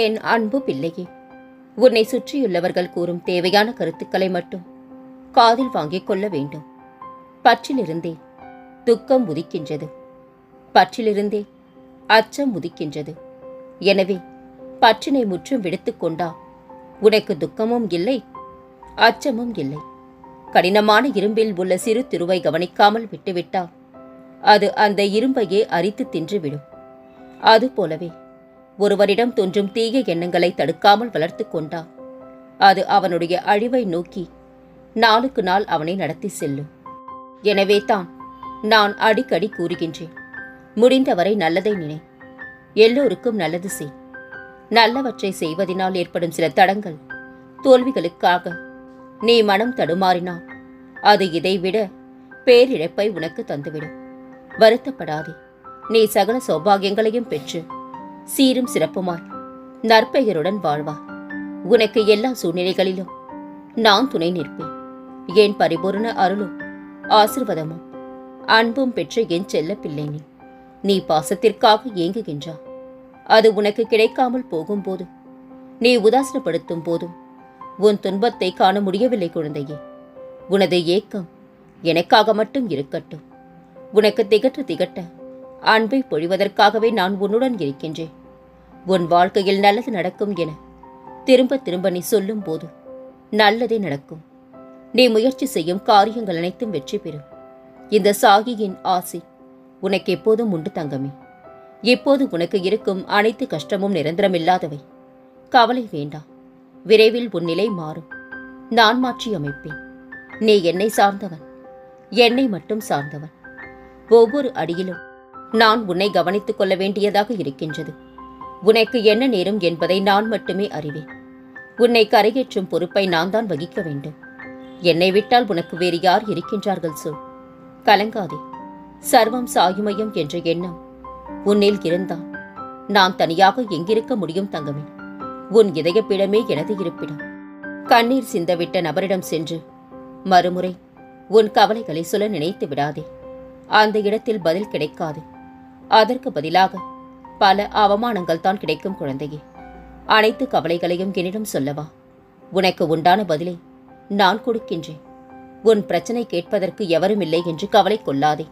என் அன்பு பிள்ளையே? உன்னை சுற்றியுள்ளவர்கள் கூறும் தேவையான கருத்துக்களை மட்டும் காதில் வாங்கிக் கொள்ள வேண்டும். பற்றிலிருந்தே துக்கம் உதிக்கின்றது. பற்றிலிருந்தே அச்சம் உதிக்கின்றது. எனவே பற்றினை முற்றும் விடுத்துக்கொண்டா உனக்கு துக்கமும் இல்லை அச்சமும் இல்லை. கடினமான இரும்பில் உள்ள சிறு திருவை கவனிக்காமல் விட்டுவிட்டால் அது அந்த இரும்பையே அரித்து தின்றுவிடும். அதுபோலவே ஒருவரிடம் தோன்றும் தீய எண்ணங்களை தடுக்காமல் வளர்த்து கொண்டா அது அவனுடைய அழிவை நோக்கி நாளுக்கு நாள் அவனை நடத்தி செல்லும். எனவே தான் நான் அடிக்கடி கூறுகின்றேன் முடிந்தவரை நல்லதை நினை. எல்லோருக்கும் நல்லது செய். நல்லவற்றை செய்வதினால் ஏற்படும் சில தடங்கள் தோல்விகளுக்காக நீ மனம் தடுமாறினால் அது இதைவிட பேரிழப்பை உனக்கு தந்துவிடும். வருத்தப்படாதே. நீ சகல சௌபாகியங்களையும் பெற்று சீரும் சிறப்புமாய் நற்பெயருடன் வாழ்வாய் உனக்கு எல்லா சூழ்நிலைகளிலும் நான் துணை நிற்பேன். என் பரிபூரண அருளும் ஆசிர்வாதமும் அன்பும் பெற்ற என் செல்ல பிள்ளை நீ. நீ பாசத்திற்காக ஏங்குகின்றா. அது உனக்கு கிடைக்காமல் போகும்போது நீ உதாசனப்படுத்தும் போதும் உன் துன்பத்தை காண முடியவில்லை குழந்தையே. உனது ஏக்கம் எனக்காக மட்டும் இருக்கட்டும். உனக்கு திகட்ட திகட்ட அன்பை பொழிவதற்காகவே நான் உன்னுடன் இருக்கின்றேன். உன் வாழ்க்கையில் நல்லது நடக்கும் என திரும்ப திரும்ப நீ சொல்லும் போது நல்லதே நடக்கும். நீ முயற்சி செய்யும் காரியங்கள் அனைத்தும் வெற்றி பெறும். இந்த சாகியின் ஆசை உனக்கு எப்போதும் உண்டு தங்கமே. இப்போது உனக்கு இருக்கும் அனைத்து கஷ்டமும் நிரந்தரமில்லாதவை. கவலை வேண்டாம் விரைவில் உன் நிலை மாறும். நான் மாற்றி அமைப்பேன். நீ என்னை சார்ந்தவன். என்னை மட்டும் சார்ந்தவன். ஒவ்வொரு அடியிலும் நான் உன்னை கவனித்துக் கொள்ள வேண்டியதாக இருக்கின்றது. உனக்கு என்ன நேரும் என்பதை நான் மட்டுமே அறிவேன். உன்னை கரையேற்றும் பொறுப்பை நான் தான் வகிக்க வேண்டும். என்னை விட்டால் உனக்கு வேறு யார் இருக்கின்றார்கள் சொல் கலங்காதே. சர்வம் சாயுமயம் என்ற எண்ணம் உன்னில் இருந்தால் நான் தனியாக எங்கிருக்க முடியும் தங்கமே. உன் இதயப்பிடமே எனது இருப்பிடம். கண்ணீர் சிந்தவிட்ட நபரிடம் சென்று மறுமுறை உன் கவலைகளை சொல்ல நினைத்து விடாதே. அந்த இடத்தில் பதில் கிடைக்காது. அதற்கு பதிலாக பல அவமானங்கள் தான் கிடைக்கும் குழந்தையே. அனைத்து கவலைகளையும் என்னிடம் சொல்லவா? உனக்கு உண்டான பதிலை நான் கொடுக்கின்றேன். உன் பிரச்சனை கேட்பதற்கு எவரும் இல்லை என்று கவலை கொள்ளாதே.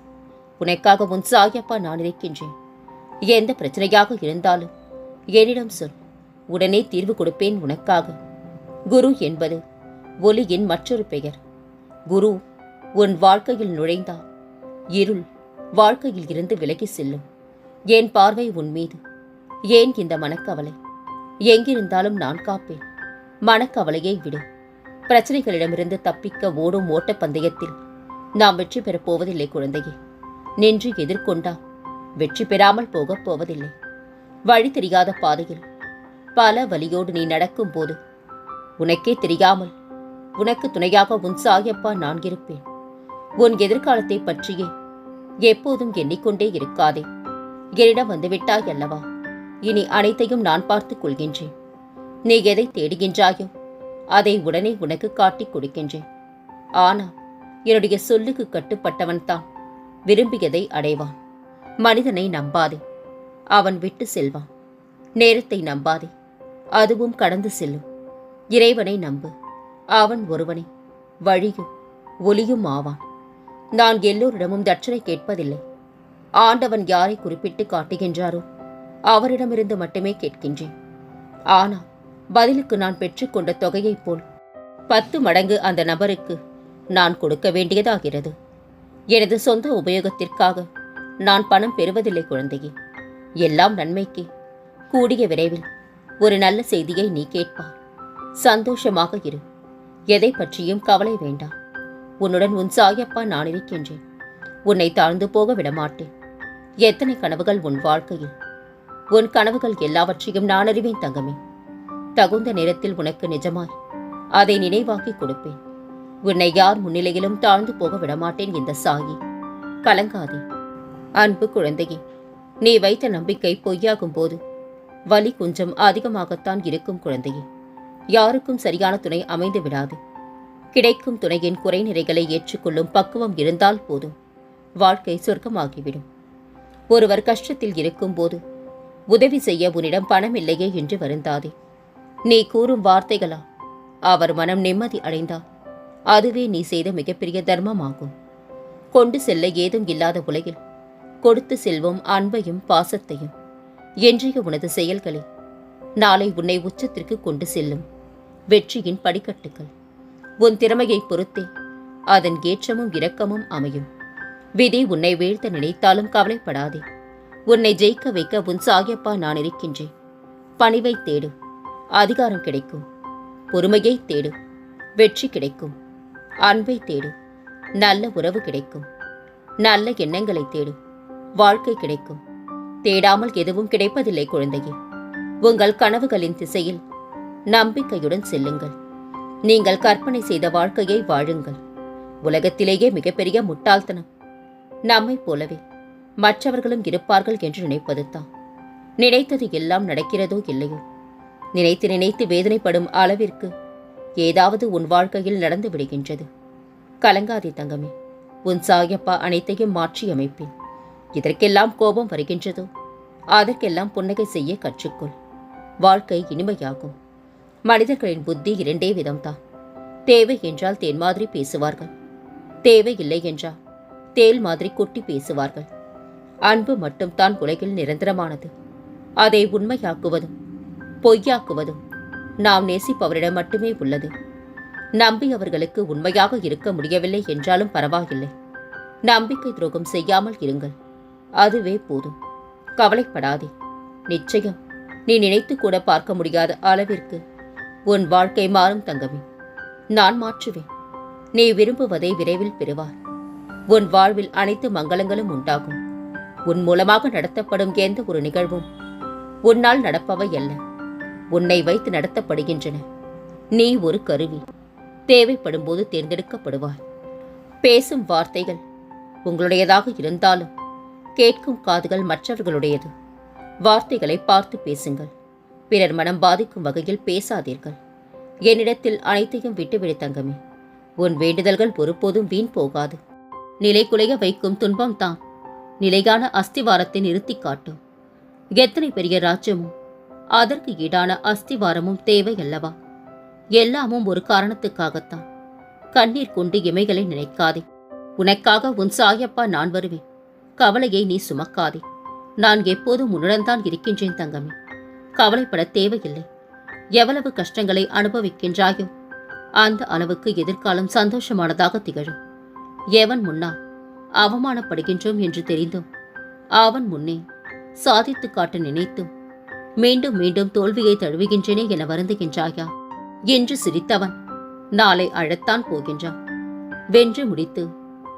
உனக்காக உன் சாயப்பா நான் இருக்கின்றேன். எந்த பிரச்சனையாக இருந்தாலும் என்னிடம் சொல். உடனே தீர்வு கொடுப்பேன் உனக்காக. குரு என்பது ஒலியின் மற்றொரு பெயர். குரு உன் வாழ்க்கையில் நுழைந்தால் இருள் வாழ்க்கையில் இருந்து விலகி செல்லும். என் பார்வை உன் மீது. ஏன் இந்த மனக்கவலை? எங்கிருந்தாலும் நான் காப்பேன். மனக்கவலையை விடு. பிரச்சனைகளிடமிருந்து தப்பிக்க ஓடும் ஓட்டப் பந்தயத்தில் நாம் வெற்றி பெறப் போவதில்லை குழந்தையே. நின்று எதிர்கொண்டா? வெற்றி பெறாமல் போகப் போவதில்லை. வழி தெரியாத பாதையில். பல வழியோடு நீ நடக்கும்போது உனக்கே தெரியாமல் உனக்கு துணையாக உன் சாயப்பா நான் இருப்பேன். உன் எதிர்காலத்தை பற்றியே எப்போதும் எண்ணிக்கொண்டே இருக்காதே. என்னிடம் வந்துவிட்டாய் அல்லவா? இனி அனைத்தையும் நான் பார்த்துக் கொள்கின்றேன். நீ எதை தேடுகின்றாயோ அதை உடனே உனக்கு காட்டிக் கொடுக்கின்றேன். ஆனால் என்னுடைய சொல்லுக்கு கட்டுப்பட்டவன் தான் விரும்பியதை அடைவான். மனிதனை நம்பாதே அவன் விட்டு செல்வான். நேரத்தை நம்பாதே அதுவும் கடந்து செல்லும். இறைவனை நம்பு அவன் ஒருவனே வழியும் ஒளியும் ஆவான். நான் எல்லோரிடமும் தட்சணை கேட்பதில்லை. ஆண்டவன் யாரை குறிப்பிட்டு காட்டுகின்றாரோ அவரிடமிருந்து மட்டுமே கேட்கின்றேன். ஆனால் பதிலுக்கு நான் பெற்றுக்கொண்ட தொகையைப் போல் பத்து மடங்கு அந்த நபருக்கு நான் கொடுக்க வேண்டியதாகிறது. எனது சொந்த உபயோகத்திற்காக நான் பணம் பெறுவதில்லை குழந்தையே. எல்லாம் நன்மைக்கே. கூடிய விரைவில் ஒரு நல்ல செய்தியை நீ கேட்பார் சந்தோஷமாக இரு. எதை பற்றியும் கவலை வேண்டாம். உன்னுடன் உன் சாயப்பா நான் இருக்கின்றேன். உன்னை தாழ்ந்து போக விடமாட்டேன். எத்தனை கனவுகள் உன் வாழ்க்கையில்? உன் கனவுகள் எல்லாவற்றையும் நான் அறிவேன் தங்கமே. தகுந்த நேரத்தில் உனக்கு நிஜமாய் அதை நினைவாக்கி கொடுப்பேன். உன்னை யார் முன்னிலையிலும் தாழ்ந்து போக விடமாட்டேன் இந்த சாயி. கலங்காதே. அன்பு குழந்தையே நீ வைத்த நம்பிக்கை பொய்யாகும் போது வலி கொஞ்சம் அதிகமாகத்தான் இருக்கும் குழந்தையே. யாருக்கும் சரியான துணை அமைந்து விடாது. கிடைக்கும் துணையின் குறைநிறைகளை ஏற்றுக்கொள்ளும் பக்குவம் இருந்தால் போதும். வாழ்க்கை சொர்க்கமாகிவிடும். ஒருவர் கஷ்டத்தில் இருக்கும்போது உதவி செய்ய உன்னிடம் பணம் இல்லையே என்று வருந்தாதே. நீ கூறும் வார்த்தைகளா? அவர் மனம் நிம்மதி அடைந்தார் அதுவே நீ செய்த மிகப்பெரிய தர்மமாகும். கொண்டு செல்ல ஏதும் இல்லாத உலகில் கொடுத்து செல்வோம் அன்பையும் பாசத்தையும். என்றைய உனது செயல்களே நாளை உன்னை உச்சத்திற்கு கொண்டு செல்லும் வெற்றியின் படிக்கட்டுகள். உன் திறமையை பொறுத்தே அதன் ஏற்றமும் இரக்கமும் அமையும். விதி உன்னை வீழ்த்த நினைத்தாலும் கவலைப்படாதே. உன்னை ஜெயிக்க வைக்க உன் சாகியப்பா நான் இருக்கின்றேன். பணிவை தேடு. அதிகாரம் கிடைக்கும். பொறுமையை தேடு. வெற்றி கிடைக்கும். அன்பை தேடு. நல்ல உறவு கிடைக்கும். நல்ல எண்ணங்களை தேடு. வாழ்க்கை கிடைக்கும். தேடாமல் எதுவும் கிடைப்பதில்லை குழந்தையே. உங்கள் கனவுகளின் திசையில் நம்பிக்கையுடன் செல்லுங்கள். நீங்கள் கற்பனை செய்த வாழ்க்கையை வாழுங்கள். உலகத்திலேயே மிகப்பெரிய முட்டாள்தனம். நம்மைப் போலவே. மற்றவர்களும் இருப்பார்கள் என்று நினைப்பதுதான் நினைத்தது எல்லாம் நடக்கிறதோ இல்லையோ? நினைத்து நினைத்து வேதனைப்படும் அளவிற்கு ஏதாவது உன் வாழ்க்கையில் நடந்து விடுகின்றது. கலங்காதே தங்கமே. உன் சாயப்பா அனைத்தையும் மாற்றி அமைப்பேன். இதற்கெல்லாம் கோபம் வருகின்றதோ? அதற்கெல்லாம் புன்னகை செய்ய கற்றுக்கொள். வாழ்க்கை இனிமையாகும். மனிதர்களின் புத்தி இரண்டே விதம்தான். தேவை என்றால் தேன் மாதிரி பேசுவார்கள். தேவை இல்லை என்றால் தேல் மாதிரி கொட்டி பேசுவார்கள். அன்பு மட்டும்தான் உலகில் நிரந்தரமானது. அதை உண்மையாக்குவதும் பொய்யாக்குவதும் நாம் நேசிப்பவரிடம் மட்டுமே உள்ளது. நம்பி அவர்களுக்கு உண்மையாக இருக்க முடியவில்லை என்றாலும் பரவாயில்லை. நம்பிக்கை துரோகம் செய்யாமல் இருங்கள். அதுவே போதும். கவலைப்படாதே. நிச்சயம் நீ நினைத்து கூட பார்க்க முடியாத அளவிற்கு உன் வாழ்க்கை மாறும் தங்கமே. நான் மாற்றுவேன். நீ விரும்புவதை விரைவில் பெறுவார் உன் வாழ்வில் அனைத்து மங்களங்களும் உண்டாகும். உன் மூலமாக நடத்தப்படும் எந்த ஒரு நிகழ்வும் உன்னால் நடப்பவை அல்ல. உன்னை வைத்து நடத்தப்படுகின்றன. நீ ஒரு கருவி. தேவைப்படும் போது தேர்ந்தெடுக்கப்படுவார் பேசும் வார்த்தைகள் உங்களுடையதாக இருந்தாலும் கேட்கும் காதுகள் மற்றவர்களுடையது. வார்த்தைகளை பார்த்து பேசுங்கள். பிறர் மனம் பாதிக்கும் வகையில் பேசாதீர்கள். என்னிடத்தில் அனைத்தையும் விட்டுவிடு தங்கமே. உன் வேண்டுதல்கள் ஒருபோதும் வீண் போகாது. நிலை குலைய வைக்கும் துன்பம்தான் நிலையான அஸ்திவாரத்தை நிறுத்தி காட்டும். எத்தனை பெரிய ராஜ்யமும் அதற்கு ஈடான அஸ்திவாரமும் தேவை அல்லவா எல்லாமும் ஒரு காரணத்துக்காகத்தான். கண்ணீர் கொண்டு இமைகளை நினைக்காதே. உனக்காக உன் சாயப்பா நான் வருவேன். கவலையை நீ சுமக்காதே. நான் எப்போதும் உன்னுடன் தான் இருக்கின்றேன் தங்கமே. கவலைப்பட தேவையில்லை. எவ்வளவு கஷ்டங்களை அனுபவிக்கின்றாயோ அந்த அளவுக்கு எதிர்காலம் சந்தோஷமானதாக திகழும். எவன் முன்னால் அவமானப்படுகின்றோம் என்று தெரிந்தும் அவன் முன்னே சாதித்து காட்ட நினைத்தும் மீண்டும் மீண்டும் தோல்வியை தழுவுகின்றேனே என வருந்துகின்றாயா? என்று சிரித்தவன் நாளை அழத்தான் போகின்றான். வென்று முடித்து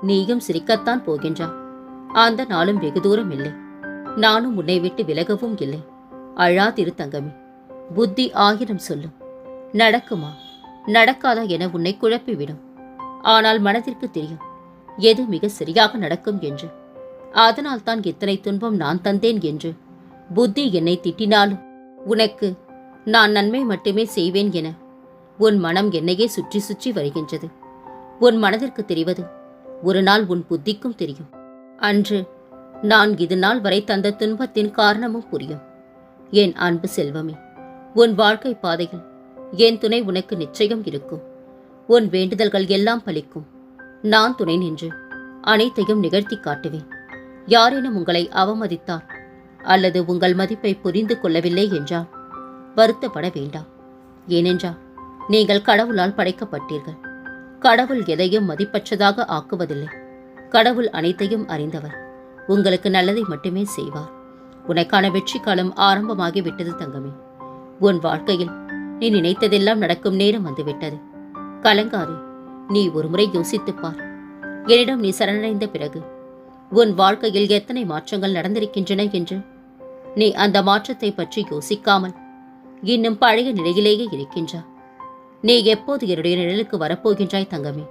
நீயும் சிரிக்கத்தான் போகின்றான் அந்த நாளும் வெகு தூரம் இல்லை. நானும் உன்னை விட்டு விலகவும் இல்லை. அழாதிரு தங்கமே. புத்தி ஆயிரம் சொல்லும். நடக்குமா? நடக்காதா என உன்னை குழப்பிவிடும். ஆனால் மனதிற்கு தெரியும். எது மிக சரியாக நடக்கும் என்று? அதனால்தான் இத்தனை துன்பம் நான் தந்தேன் என்று. புத்தி என்னை திட்டினாலும் உனக்கு நான் நன்மை மட்டுமே செய்வேன் என உன் மனம் என்னையே சுற்றி சுற்றி வருகின்றது. உன் மனதிற்கு தெரிவது ஒரு நாள் உன் புத்திக்கும் தெரியும். அன்று நான் இது நாள் வரை தந்த துன்பத்தின் காரணமும் புரியும். என் அன்பு செல்வமே உன் வாழ்க்கை பாதையில் என் துணை உனக்கு நிச்சயம் இருக்கும். உன் வேண்டுதல்கள் எல்லாம் பலிக்கும். நான் துணை நின்று அனைத்தையும் நிகழ்த்தி காட்டுவேன். யாரேனும் உங்களை அவமதித்தார் அல்லது உங்கள் மதிப்பை புரிந்து கொள்ளவில்லை என்றால் வருத்தப்பட வேண்டாம். ஏனென்றால் நீங்கள் கடவுளால் படைக்கப்பட்டீர்கள். கடவுள் எதையும் மதிப்பற்றதாக ஆக்குவதில்லை. கடவுள் அனைத்தையும் அறிந்தவர் உங்களுக்கு நல்லதை மட்டுமே செய்வார். உனக்கான வெற்றி காலம் ஆரம்பமாகி விட்டது தங்கமே. உன் வாழ்க்கையில் நீ நினைத்ததெல்லாம் நடக்கும் நேரம் வந்துவிட்டது. கலங்காதே. நீ ஒருமுறை யோசித்துப்பார் என்னிடம் நீ சரணடைந்த பிறகு உன் வாழ்க்கையில் எத்தனை மாற்றங்கள் நடந்திருக்கின்றன என்று நீ அந்த மாற்றத்தை பற்றி யோசிக்காமல் இன்னும் பழைய நிலையிலேயே இருக்கின்றா. நீ எப்போது என்னுடைய நிழலுக்கு வரப்போகின்றாய் தங்கமே?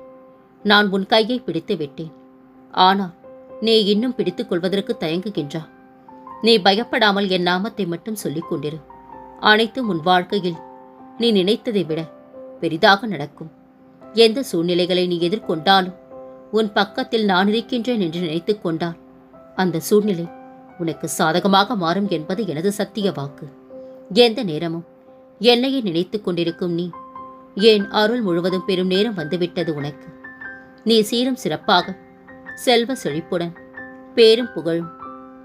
நான் உன் கையை பிடித்து விட்டேன். ஆனால் நீ இன்னும் பிடித்துக் கொள்வதற்கு தயங்குகின்றா. நீ பயப்படாமல் என் நாமத்தை மட்டும் சொல்லிக் கொண்டிரு. அனைத்தும் உன் வாழ்க்கையில் நீ நினைத்ததை விட பெரிதாக நடக்கும். எந்த சூழ்நிலைகளை நீ எதிர்கொண்டாலும் உன் பக்கத்தில் நான் இருக்கின்றேன் என்று நினைத்துக் கொண்டால் அந்த சூழ்நிலை உனக்கு சாதகமாக மாறும் என்பது எனது சத்திய வாக்கு. எந்த நேரமும் என்னையே நினைத்துக் கொண்டிருக்கும் நீ ஏன் அருள் முழுவதும் பெரும் நேரம் வந்துவிட்டது உனக்கு. நீ சீரும் சிறப்பாக செல்வ செழிப்புடன் பேரும் புகழும்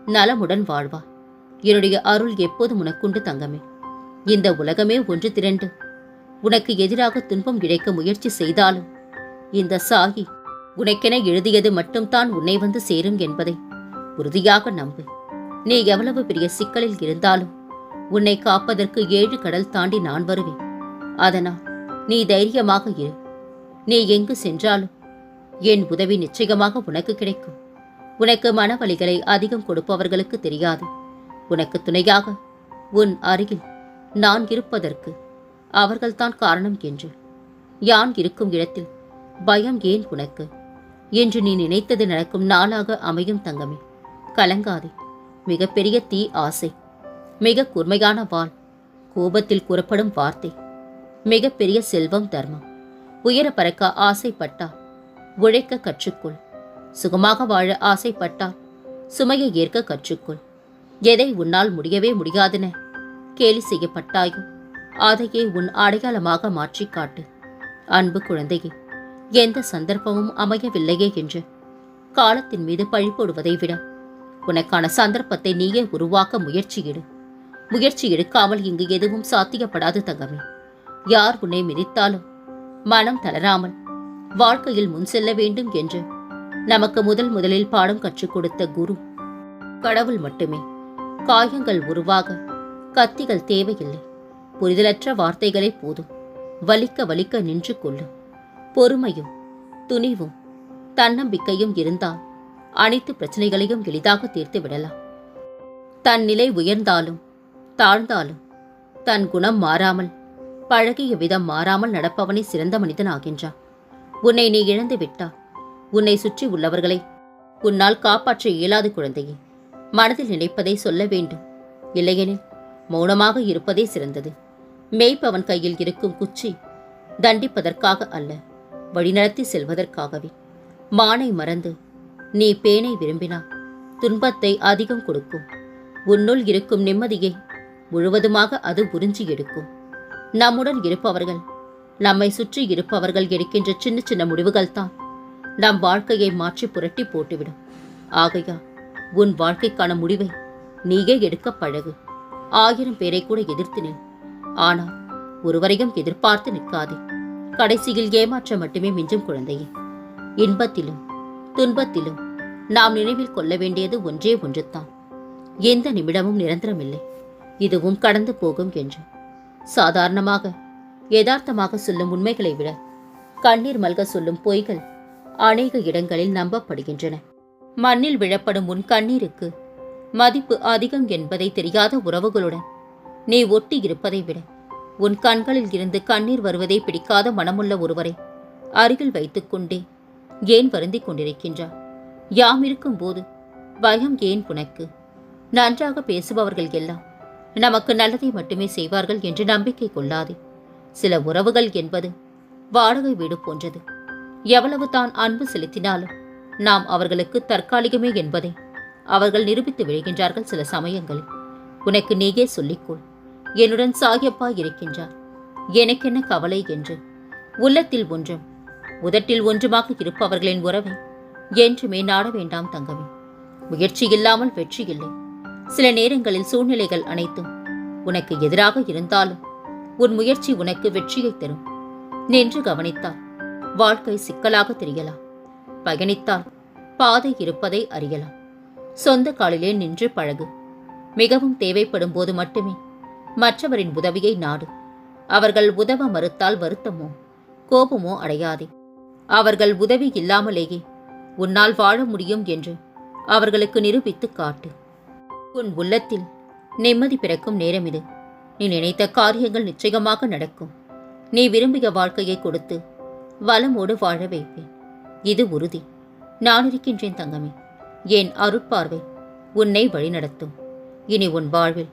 நலமுடன் வாழ்வா. என்னுடைய அருள் எப்போதும் உனக்குண்டு தங்கமே. இந்த உலகமே ஒன்று திரண்டு உனக்கு எதிராக துன்பம் இழைக்க முயற்சி செய்தாலும் இந்த சாகி உனக்கென எழுதியது மட்டும்தான் உன்னை வந்து சேரும் என்பதை உறுதியாக நம்பு. நீ எவ்வளவு பெரிய சிக்கலில் இருந்தாலும் உன்னை காப்பதற்கு ஏழு கடல் தாண்டி நான் வருவேன். அதனால் நீ தைரியமாக இரு. நீ எங்கு சென்றாலும் என் உதவி நிச்சயமாக உனக்கு கிடைக்கும். உனக்கு மனவழிகளை அதிகம் கொடுப்பவர்களுக்கு தெரியாது. உனக்கு துணையாக உன் அருகில் நான் இருப்பதற்கு அவர்கள்தான் காரணம் என்று. யான் இருக்கும் இடத்தில் பயம் ஏன் உனக்கு? என்று நீ நினைத்தது நடக்கும் நாளாக அமையும் தங்கமே. கலங்காதே மிகப்பெரிய தீ ஆசை. மிக கூர்மையான வாள் கோபத்தில் கூறப்படும் வார்த்தை. மிகப்பெரிய செல்வம் தர்மம். உயர பறக்க ஆசைப்பட்டா உழைக்க கற்றுக்கொள். சுகமாக வாழ ஆசைப்பட்டா சுமையை ஏற்க கற்றுக்கொள். எதை உன்னால் முடியவே முடியாதென கேலி செய்யப்பட்டாயோ? அதையே உன் அடையாளமாக மாற்றிக் காட்டு. அன்பு குழந்தையே எந்த சந்தர்ப்பமும் அமையவில்லையே என்று. காலத்தின் மீது பழி போடுவதை விட உனக்கான சந்தர்ப்பத்தை நீயே உருவாக்க முயற்சியிடு. முயற்சி எடுக்காமல் இங்கு எதுவும் சாத்தியப்படாது தங்கமே. யார் உன்னை மிதித்தாலும் மனம் தளராமல் வாழ்க்கையில் முன் செல்ல வேண்டும் என்று நமக்கு முதல் முதலில் பாடம் கற்றுக் கொடுத்த குரு. கடவுள் மட்டுமே. காயங்கள் உருவாக கத்திகள் தேவையில்லை. புரிதலற்ற வார்த்தைகளே போதும். வலிக்க வலிக்க நின்று கொள்ளும். பொறுமையும் துணிவும் தன்னம்பிக்கையும் இருந்தால் அனைத்து பிரச்சனைகளையும் எளிதாக தீர்த்து விடலாம். தன் நிலை உயர்ந்தாலும் தாழ்ந்தாலும் தன் குணம் மாறாமல் பழகிய விதம் மாறாமல் நடப்பவனை சிறந்த மனிதன் ஆகின்றான். உன்னை நீ இழந்து விட்டா உன்னை சுற்றி உள்ளவர்களை உன்னால் காப்பாற்ற இயலாது குழந்தையே மனதில் நினைப்பதை சொல்ல வேண்டும். இல்லையெனில் மௌனமாக இருப்பதே சிறந்தது. மேய்ப்பவன் கையில் இருக்கும் குச்சி தண்டிப்பதற்காக அல்ல வழிநடத்தி செல்வதற்காகவே. மானை மறந்து நீ பேனை விரும்பினா துன்பத்தை அதிகம் கொடுக்கும். உன்னுள் இருக்கும் நிம்மதியை முழுவதுமாக அது உறிஞ்சி எடுக்கும். நம்முடன் இருப்பவர்கள் நம்மை சுற்றி இருப்பவர்கள் எடுக்கின்ற சின்ன சின்ன முடிவுகள் தான் நம் வாழ்க்கையை மாற்றி புரட்டி போட்டுவிடும். ஆகையா உன் வாழ்க்கைக்கான முடிவை நீயே எடுக்க பழகு. ஆயிரம் பேரை கூட எதிர்த்து நில். ஆனால் ஒருவரையும் எதிர்பார்த்து நிற்காதே. கடைசியில் ஏமாற்ற மட்டுமே மிஞ்சும் குழந்தையே. இன்பத்திலும் துன்பத்திலும் நாம் நினைவில் கொள்ள வேண்டியது ஒன்றே ஒன்றுதான் எந்த நிமிடமும் நிரந்தரமில்லை. இதுவும் கடந்து போகும் என்று. சாதாரணமாக யதார்த்தமாக சொல்லும் உண்மைகளை விட கண்ணீர் மல்க சொல்லும் பொய்கள் அநேக இடங்களில் நம்பப்படுகின்றன. மண்ணில் விழப்படும் உன் கண்ணீருக்கு மதிப்பு அதிகம் என்பதை தெரியாத உறவுகளுடன் நீ ஒட்டி இருப்பதை விட. உன் கண்களில் இருந்து கண்ணீர் வருவதை பிடிக்காத மனமுள்ள ஒருவரை அருகில் வைத்துக்கொண்டே ஏன் வருந்திக் கொண்டிருக்கின்றார் யாம் இருக்கும்போது பயம் ஏன் உனக்கு? நன்றாக பேசுபவர்கள் எல்லாம் நமக்கு நல்லதை மட்டுமே செய்வார்கள் என்று நம்பிக்கை கொள்ளாதே. சில உறவுகள் என்பது வாடகை வீடு போன்றது. எவ்வளவு தான் அன்பு செலுத்தினாலும் நாம் அவர்களுக்கு தற்காலிகமே என்பதை அவர்கள் நிரூபித்து விழுகின்றார்கள் சில சமயங்களில். உனக்கு நீயே சொல்லிக்கொள் என்னுடன் சாகியப்பா இருக்கின்றார். எனக்கென்ன கவலை என்று. உள்ளத்தில் ஒன்றும் உதட்டில் ஒன்றுமாக இருப்பவர்களின் உறவை என்றுமே நாட வேண்டாம் தங்கமே. முயற்சி இல்லாமல் வெற்றி இல்லை. சில நேரங்களில் சூழ்நிலைகள் அனைத்தும் உனக்கு எதிராக இருந்தாலும் உன் முயற்சி உனக்கு வெற்றியை தரும். நின்று கவனித்தால் வாழ்க்கை சிக்கலாக தெரியலாம். பயணித்தால் பாதை இருப்பதை அறியலாம். சொந்த காலிலே நின்று பழகு. மிகவும் தேவைப்படும் போது மட்டுமே மற்றவரின் உதவியை நாடு. அவர்கள் உதவ மறுத்தால் வருத்தமோ கோபமோ அடையாதே. அவர்கள் உதவி இல்லாமலேயே உன்னால் வாழ முடியும் என்று அவர்களுக்கு நிரூபித்து காட்டு. உன் உள்ளத்தில் நிம்மதி பிறக்கும் நேரம் இது நீ நினைத்த காரியங்கள் நிச்சயமாக நடக்கும். நீ விரும்பிய வாழ்க்கையை கொடுத்து வளமோடு வாழ வைப்பேன். இது உறுதி. நான் இருக்கின்றேன் தங்கமே. என் அருட்பார்வை உன்னை வழிநடத்தும். இனி உன் வாழ்வில்